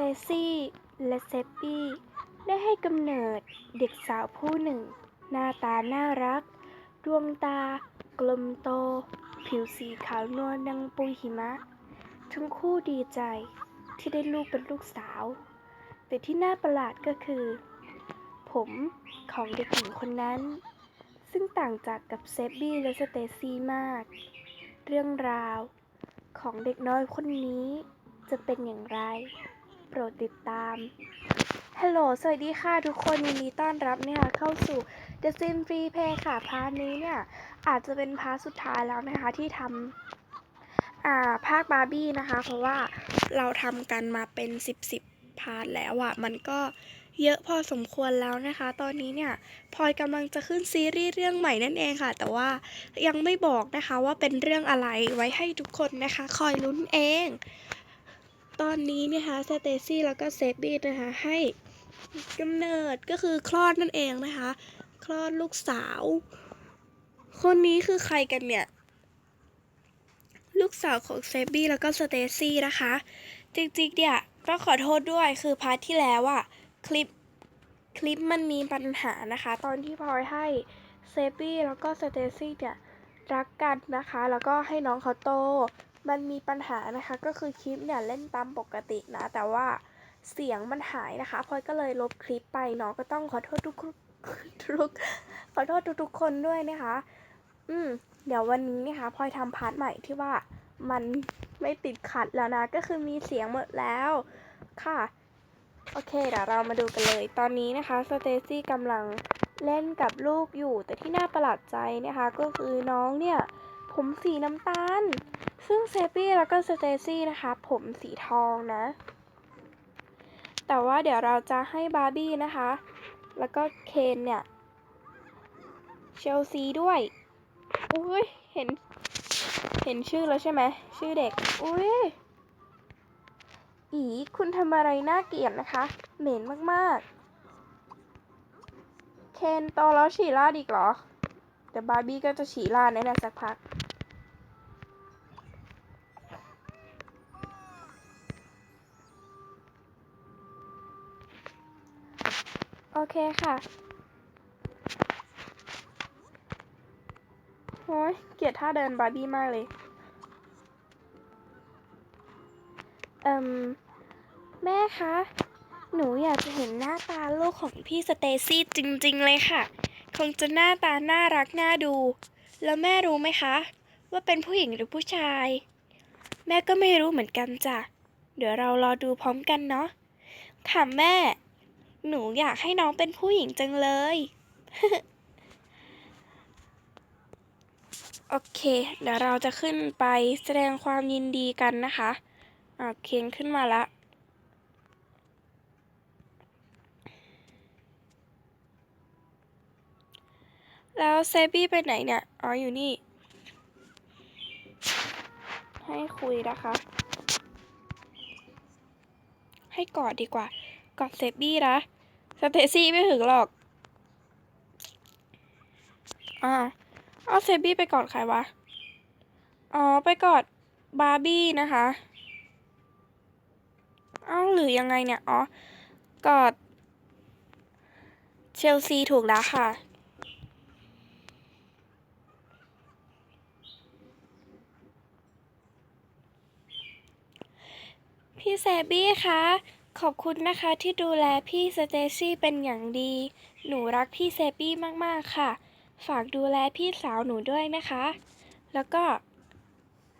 ตซี่และเซปปี้ได้ให้กำเนิดเด็กสาวผู้หนึ่ง หน้าตาน่ารัก ดวงตากลมโต ผิวสีขาวนวลดังปุยหิมะ ทั้งคู่ดีใจที่ได้ลูกเป็นลูกสาว แต่ที่น่าประหลาดก็คือ ผมของเด็กหญิงคนนั้น ซึ่งต่างจากกับเซฟบี้และสเตซี่มาก เรื่องราวของเด็กน้อยคนนี้จะเป็นอย่างไร โปรดติดตาม ฮัลโหล สวัสดีค่ะทุกคนยินดีต้อนรับนะคะเข้าสู่ The Sim Free Play ค่ะ พาร์ทนี้เนี่ย อาจจะเป็นพาร์ทสุดท้ายแล้วนะคะ ที่ทำอ่าภาคบาร์บี้นะคะ เพราะว่าเราทำกันมาเป็น 10 10พาร์ทแล้วอะมันก็เยอะพอสมควรแล้วนะคะ ตอนนี้เนี่ยพลอยกำลังจะขึ้นซีรีส์เรื่องใหม่นั่นเองค่ะ แต่ว่ายังไม่บอกนะคะว่าเป็นเรื่องอะไรไว้ให้ทุกคนนะคะ คอยลุ้นเอง ตอนนี้นะคะสเตซี่แล้วก็เซบี้นะคะให้กำเนิดก็คือคลอดนั่นเองนะคะ คลอดลูกสาว คนนี้คือใครกันเนี่ย ลูกสาวของเซบี้แล้วก็สเตซี่นะคะ จริงๆเนี่ยต้องขอโทษด้วยคือพาร์ทที่แล้วอะคลิปคลิปมันมีปัญหานะคะ ตอนที่พลอยให้เซบี้แล้วก็สเตซี่เนี่ยรักกันนะคะ แล้วก็ให้น้องเขาโต มันมีปัญหานะคะก็คือคลิปเนี่ยเล่นตามปกตินะ แต่ว่าเสียงมันหายนะคะพลอยก็เลยลบคลิปไปเนาะก็ต้องขอโทษทุกทุกขอโทษทุกๆคนด้วยนะคะ อืม เดี๋ยววันนี้นะคะพลอยทำพาร์ทใหม่ที่ว่ามันไม่ติดขัดแล้วนะ ก็คือมีเสียงหมดแล้วค่ะ โอเคเดี๋ยวเรามาดูกันเลย ตอนนี้นะคะสเตซี่กำลังเล่นกับลูกอยู่ แต่ที่น่าประหลาดใจนะคะ ก็คือน้องเนี่ย ผมสีน้ำตาล ซึ่งเซฟี่แล้วก็สเตซี่นะคะ ผมสีทองนะ แต่ว่าเดี๋ยวเราจะให้บาร์บี้นะคะ แล้วก็เคนเนี่ยเชลซีด้วย อุ้ย เห็น เห็นชื่อแล้วใช่ไหม ชื่อเด็ก อุ้ย อีคุณทำอะไรน่าเกลียดนะคะ เหม็นมากๆ เคนโตแล้วฉี่ราดอีกเหรอแต่บาร์บี้ก็จะฉี่ราดแน่ๆสักพัก เคค่ะโอ้ยเกลียดท่าเดินบาร์บี้มากเลย เอ่มแม่คะ หนูอยากจะเห็นหน้าตาลูกของพี่สเตซี่จริงๆเลยค่ะ คงจะหน้าตาน่ารักน่าดู แล้วแม่รู้ไหมคะ ว่าเป็นผู้หญิงหรือผู้ชาย แม่ก็ไม่รู้เหมือนกันจ้ะ เดี๋ยวเรารอดูพร้อมกันเนาะค่ะแม่ หนูอยากให้น้องเป็นผู้หญิงจังเลย โอเค เดี๋ยวเราจะขึ้นไปแสดงความยินดีกันนะคะอ่าเคนขึ้นมาละแล้วเซบี้ไปไหนเนี่ย อ๋อ อยู่นี่ ให้คุยนะคะ ให้กอดดีกว่า กอดเซบี้นะสเตซี่ไม่ถึงหรอกอ่าเอาเซบี้ไปกอดใครวะ อ๋อ ไปกอดบาร์บี้นะคะ เอ้าหรือยังไงเนี่ย อ๋อ กอดเชลซีถูกแล้วค่ะพี่แซบี้คะ ขอบคุณนะคะที่ดูแลพี่สเตซี่เป็นอย่างดี หนูรักพี่แซบี้มากๆค่ะ ฝากดูแลพี่สาวหนูด้วยนะคะ แล้วก็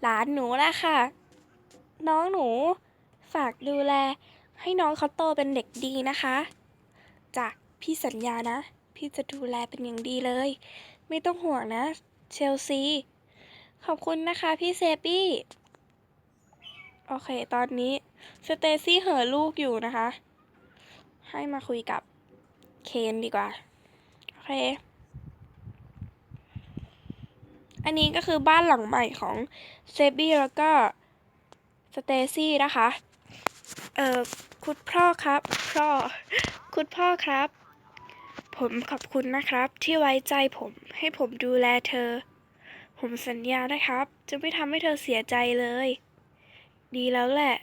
หลานหนูละค่ะ น้องหนู ฝากดูแล ให้น้องเขาโตเป็นเด็กดีนะคะจ้ะพี่สัญญานะ พี่จะดูแลเป็นอย่างดีเลย ไม่ต้องห่วงนะ เชลซี ขอบคุณนะคะพี่เซบี้ โอเค ตอนนี้ สเตซี่เห่อลูกอยู่นะคะ ให้มาคุยกับเคนดีกว่า โอเค อันนี้ก็คือบ้านหลังใหม่ของเซบี้แล้วก็สเตซี่นะคะ เอ่อคุณพ่อครับพ่อคุณพ่อครับ ผมขอบคุณนะครับที่ไว้ใจผมให้ผมดูแลเธอ ผมสัญญานะครับ จะไม่ทำให้เธอเสียใจเลย ดีแล้วแหละ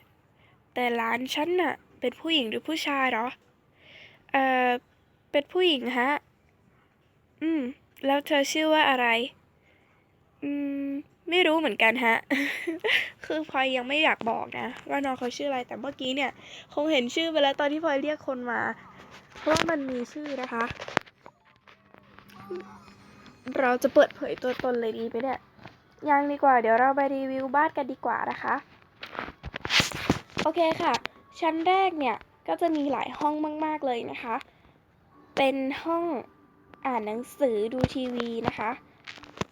แต่หลานฉันน่ะ เป็นผู้หญิงหรือผู้ชายเหรอ เอ่อ เป็นผู้หญิงฮะ อืม แล้วเธอชื่อว่าอะไร อืม ไม่รู้เหมือนกันฮะ คือพลอยยังไม่อยากบอกนะ ว่าน้องเขาชื่ออะไร แต่เมื่อกี้เนี่ย คงเห็นชื่อไปแล้วตอนที่พลอยเรียกคนมา เพราะว่ามันมีชื่อนะคะ เราจะเปิดเผยตัวตนเลยดีไหมเนี่ย ยังดีกว่า เดี๋ยวเราไปรีวิวบ้านกันดีกว่านะคะ โอเคค่ะ ชั้นแรกเนี่ยก็จะมีหลายห้องมาก ๆ เลยนะคะ เป็นห้องอ่านหนังสือดูทีวีนะคะ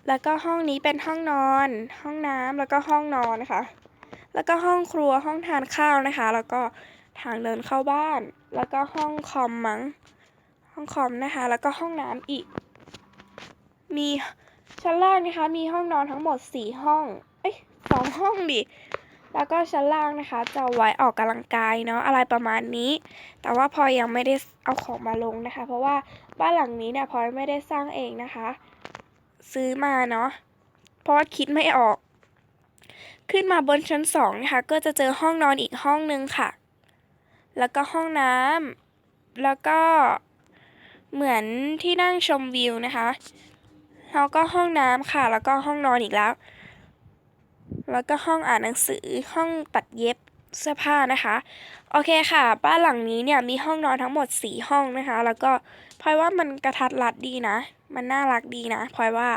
แล้วก็ห้องนี้เป็นห้องนอน ห้องน้ำแล้วก็ห้องนอนนะคะ แล้วก็ห้องครัวห้องทานข้าวนะคะ แล้วก็ทางเดินเข้าบ้าน แล้วก็ห้องคอมมั้ง ห้องคอมนะคะ แล้วก็ห้องน้ำอีก มีชั้นล่างนะคะ มีห้องนอนทั้งหมดสี่ห้อง เอ้ยสองห้องดิ แล้วก็ชั้นล่างนะคะ จะไว้ออกกำลังกายเนาะอะไรประมาณนี้ แต่ว่าพอยังไม่ได้เอาของมาลงนะคะ เพราะว่าบ้านหลังนี้เนี่ยพอยไม่ได้สร้างเองนะคะ ซื้อมาเนาะเพราะว่าคิดไม่ออก ขึ้นมาบนชั้นสองนะคะ ก็จะเจอห้องนอนอีกห้องนึงค่ะ แล้วก็ห้องน้ำแล้วก็เหมือนที่นั่งชมวิวนะคะแล้วก็ห้องน้ำค่ะ แล้วก็ห้องนอนอีกแล้ว แล้วก็ห้องอ่านหนังสือห้องตัดเย็บเสื้อผ้านะคะ โอเคค่ะ บ้านหลังนี้เนี่ยมีห้องนอนทั้งหมดสี่ห้องนะคะ แล้วก็พลอยว่ามันกระทัดรัดดีนะ มันน่ารักดีนะพลอยว่า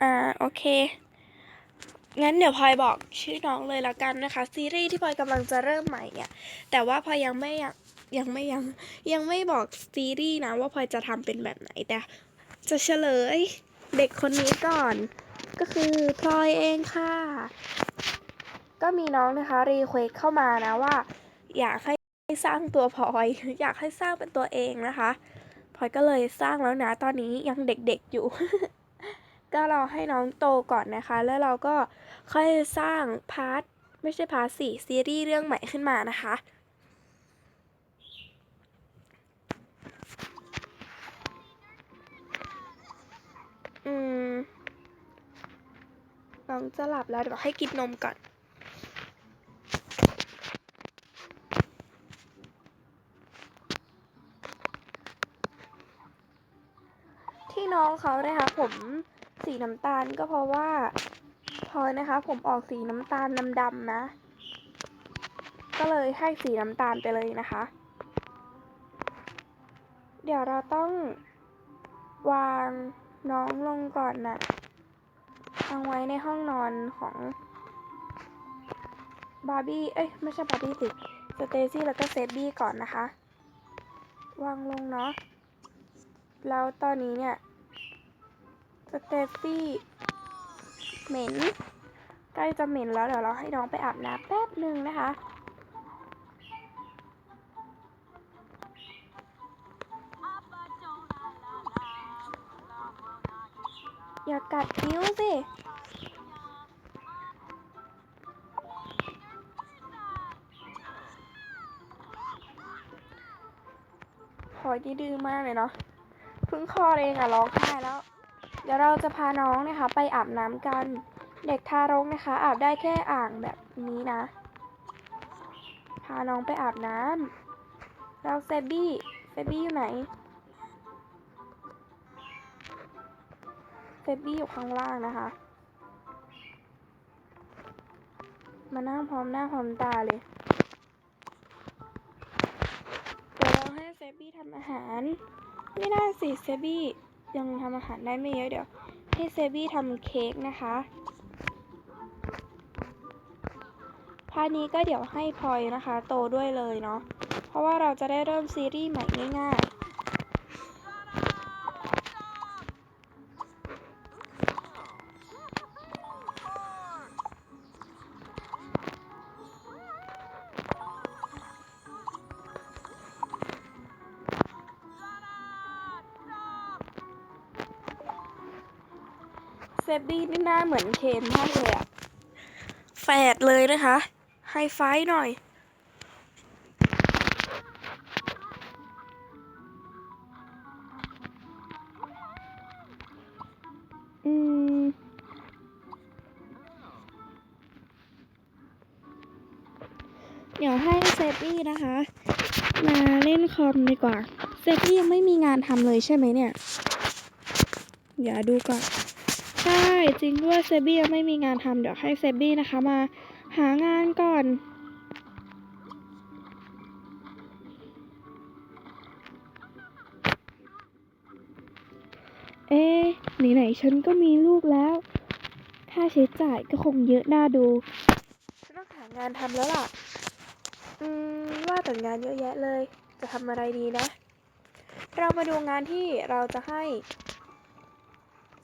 อ่าโอเค งั้นเดี๋ยวพลอยบอกชื่อน้องเลยแล้วกันนะคะ ซีรีส์ที่พลอยกำลังจะเริ่มใหม่เนี่ย แต่ว่าพลอยยังไม่อยากยังไม่ยังยังไม่บอกซีรีส์นะว่าพลอยจะทำเป็นแบบไหนแต่จะเฉลย เด็กคนนี้ก่อน ก็คือพลอยเองค่ะ ก็มีน้องนะคะรีเควสเข้ามานะว่า อยากให้สร้างตัวพลอย อยากให้สร้างเป็นตัวเองนะคะพลอยก็เลยสร้างแล้วนะตอนนี้ยังเด็กๆอยู่ ก็รอให้น้องโตก่อนนะคะ แล้วเราก็ค่อยสร้างพาร์ทไม่ใช่พาร์ทสี่ซีรีส์เรื่องใหม่ขึ้นมานะคะ อืมน้องจะหลับแล้วเดี๋ยวให้กินนมก่อน ที่น้องเขานะคะ ผมสีน้ำตาลก็เพราะว่าพลอยนะคะ ผมออกสีน้ำตาลดำๆนะ ก็เลยให้สีน้ำตาลไปเลยนะคะ เดี๋ยวเราต้องวาง น้องลงก่อนนะวางไว้ในห้องนอนของบาร์บี้ เอ้ย ไม่ใช่บาร์บี้สิสเตซี่แล้วก็เซฟบี้ก่อนนะคะ วางลงเนาะ แล้วตอนนี้เนี่ย สเตซี่เหม็น ใกล้จะเหม็นแล้วเดี๋ยวเราให้น้องไปอาบน้ำแป๊บหนึ่งนะคะ อย่ากัดนิ้วสิพลอยนี่ดื้อมากเลยเนาะเพิ่งคลอดเองอะร้องไห้แล้ว เดี๋ยวเราจะพาน้องนะคะ ไปอาบน้ำกัน เด็กทารกนะคะ อาบได้แค่อ่างแบบนี้นะ พาน้องไปอาบน้ำแล้วเซบี้เซบี้อยู่ไหน เซบี้อยู่ข้างล่างนะคะ มานั่งพร้อมหน้าพร้อมตาเลย เดี๋ยวเราให้เซบี้ทำอาหาร ไม่ได้สิเซบี้ยังทำอาหารได้ไม่เยอะเดี๋ยว ให้เซบี้ทำเค้กนะคะพาร์ทนี้ก็เดี๋ยวให้พลอยนะคะ โตด้วยเลยเนาะ เพราะว่าเราจะได้เริ่มซีรีส์ใหม่ง่ายๆ เซบี้นี่หน้าเหมือนเคนมากเลยอะแฝดเลยนะคะไฮไฟว์หน่อย อืมเซฟี่นะคะ มาเล่นคอมดีกว่า เซฟี่ยังไม่มีงานทำเลยใช่ไหมเนี่ยเดี๋ยวดูก่อน ใช่จริงด้วยเซบี้ยังไม่มีงานทำเดี๋ยวให้เซบี้นะคะมาหางานก่อนเอ๊ไหนๆฉันก็มีลูกแล้ว ค่าใช้จ่ายก็คงเยอะน่าดู ฉันต้องหางานทำแล้วล่ะ อืม ว่าแต่งานเยอะแยะเลย จะทำอะไรดีนะ เรามาดูงานที่เราจะให้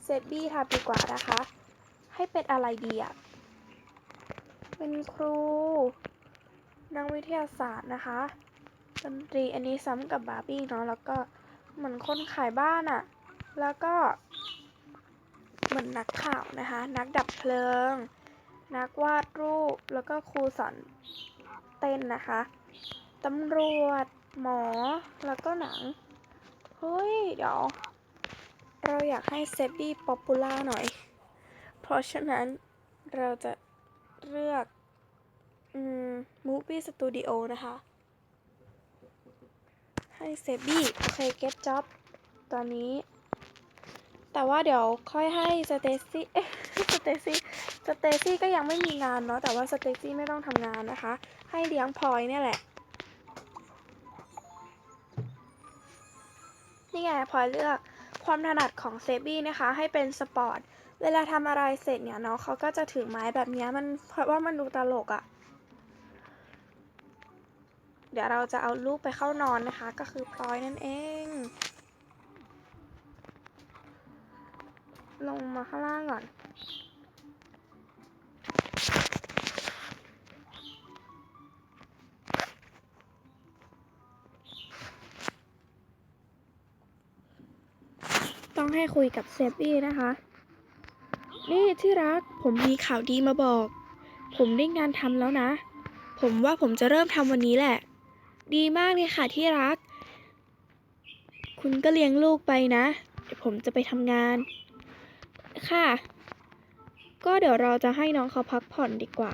เซบี้ทำดีกว่านะคะ ให้เป็นอะไรดีอะเป็นครู นักวิทยาศาสตร์นะคะดนตรีอันนี้ซ้ำกับบาร์บี้เนาะแล้วก็เหมือนคนขายบ้านอะแล้วก็ เหมือนนักข่าวนะคะ นักดับเพลิง นักวาดรูปแล้วก็ครูสอนเต้นนะคะตำรวจหมอแล้วก็หนัง เฮ้ย เดี๋ยว เราอยากให้เซฟบี้ป๊อปปูล่าหน่อย เพราะฉะนั้นเราจะเลือกอืมมูฟี่สตูดิโอนะคะ ให้เซฟบี้โอเคเก็ตจ็อบตอนนี้ แต่ว่าเดี๋ยวค่อยให้สเตซี่เอ๊ะสเตซี่สเตซี่ก็ยังไม่มีงานเนาะแต่ว่าสเตซี่ไม่ต้องทำงานนะคะ ให้เลี้ยงพลอยเนี่ยแหละนี่ไงพลอยเลือก ความถนัดของเซบี้นะคะให้เป็นสปอร์ต เวลาทำอะไรเสร็จเนี่ยเนาะเขาก็จะถือไม้แบบนี้มันเพราะว่ามันดูตลกอะ่ะ เดี๋ยวเราจะเอาลูกไปเข้านอนนะคะ ก็คือพลอยนั่นเอง ลงมาข้างล่างก่อน ต้องให้คุยกับเซฟี่นะคะ นี่ที่รัก ผมมีข่าวดีมาบอก ผมได้งานทำแล้วนะ ผมว่าผมจะเริ่มทำวันนี้แหละ ดีมากเลยค่ะที่รัก คุณก็เลี้ยงลูกไปนะ เดี๋ยวผมจะไปทำงาน ค่ะ ก็เดี๋ยวเราจะให้น้องเขาพักผ่อนดีกว่า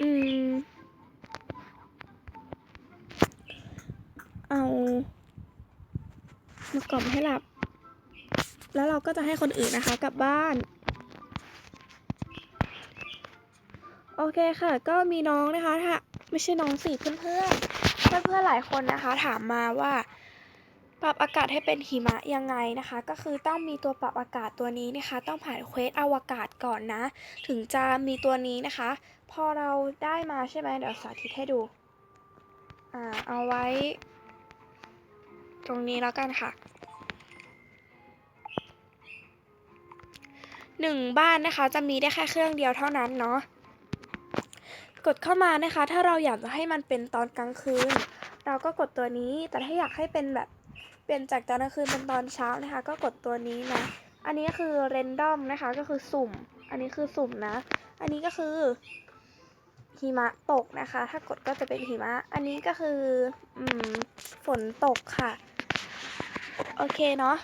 อืม เอามากล่อมให้หลับ แล้วเราก็จะให้คนอื่นนะคะกลับบ้านโอเคค่ะ ก็มีน้องนะคะถ้าไม่ใช่น้องสิเพื่อนเพื่อนเพื่อนเพื่อนหลายคนนะคะ ถามมาว่า ปรับอากาศให้เป็นหิมะยังไงนะคะ ก็คือต้องมีตัวปรับอากาศตัวนี้นะคะ ต้องผ่านเควสอวกาศก่อนนะ ถึงจะมีตัวนี้นะคะ พอเราได้มาใช่ไหมเดี๋ยวสาธิตให้ดูอ่าเอาไว้ ตรงนี้แล้วกันค่ะ หนึ่งบ้านนะคะ จะมีได้แค่เครื่องเดียวเท่านั้นเนาะกดเข้ามานะคะ ถ้าเราอยากจะให้มันเป็นตอนกลางคืน เราก็กดตัวนี้แต่ถ้าอยากให้เป็นแบบเปลี่ยนจากตอนกลางคืนเป็นตอนเช้านะคะ ก็กดตัวนี้นะอันนี้ก็คือเรนดอมนะคะก็คือสุ่ม อันนี้คือสุ่มนะ อันนี้ก็คือหิมะตกนะคะ ถ้ากดก็จะเป็นหิมะ อันนี้ก็คือ อืม ฝนตกค่ะ โอเคเนาะ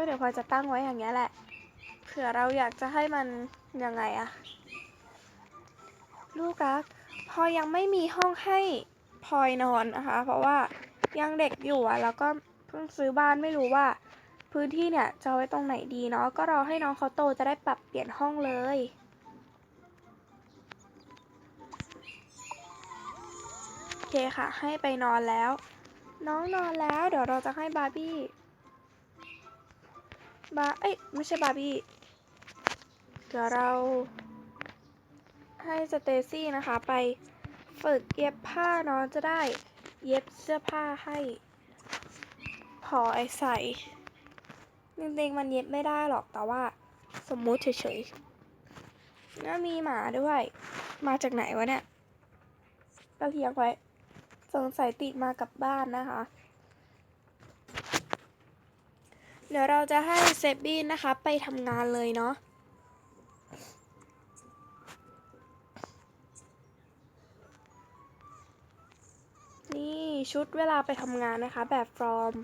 ก็เดี๋ยวพอยจะตั้งไว้อย่างเงี้ยแหละ เผื่อเราอยากจะให้มันยังไงอะลูกรักพอยังไม่มีห้องให้พลอยนอนนะคะ เพราะว่ายังเด็กอยู่อะแล้วก็เพิ่งซื้อบ้านไม่รู้ว่า พื้นที่เนี่ยจะไว้ตรงไหนดีเนาะก็รอให้น้องเขาโตจะได้ปรับเปลี่ยนห้องเลยโอเคค่ะ ให้ไปนอนแล้ว น้องนอนแล้ว เดี๋ยวเราจะให้บาร์บี้ บาเอ้ยไม่ใช่บาร์บี้เดี๋ยวเรา ให้สเตซี่นะคะไปฝึกเย็บผ้าเนาะจะได้ เย็บเสื้อผ้าให้ พอไอใส่จริงๆมันเย็บไม่ได้หรอกแต่ว่า สมมุติเฉยๆแล้วมีหมาด้วย มาจากไหนวะเนี่ยก็เลี้ยงไว้สงสัยติดมากับบ้านนะคะ เดี๋ยวเราจะให้เซบบี้นะคะไปทำงานเลยเนาะนี่ชุดเวลาไปทำงานนะคะแบบฟอร์ม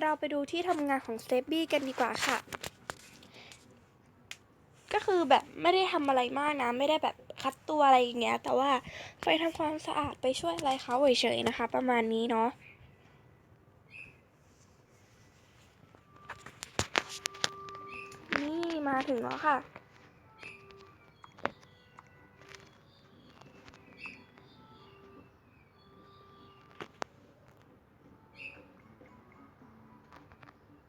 เราไปดูที่ทำงานของเตปบี้กันดีกว่าค่ะ ก็คือแบบไม่ได้ทำอะไรมากนะ ไม่ได้แบบ คัดตัวอะไรอย่างเงี้ย แต่ว่าไปทำความสะอาดไปช่วยอะไรเขาเฉยๆนะคะ ประมาณนี้เนาะนี่มาถึงแล้วค่ะ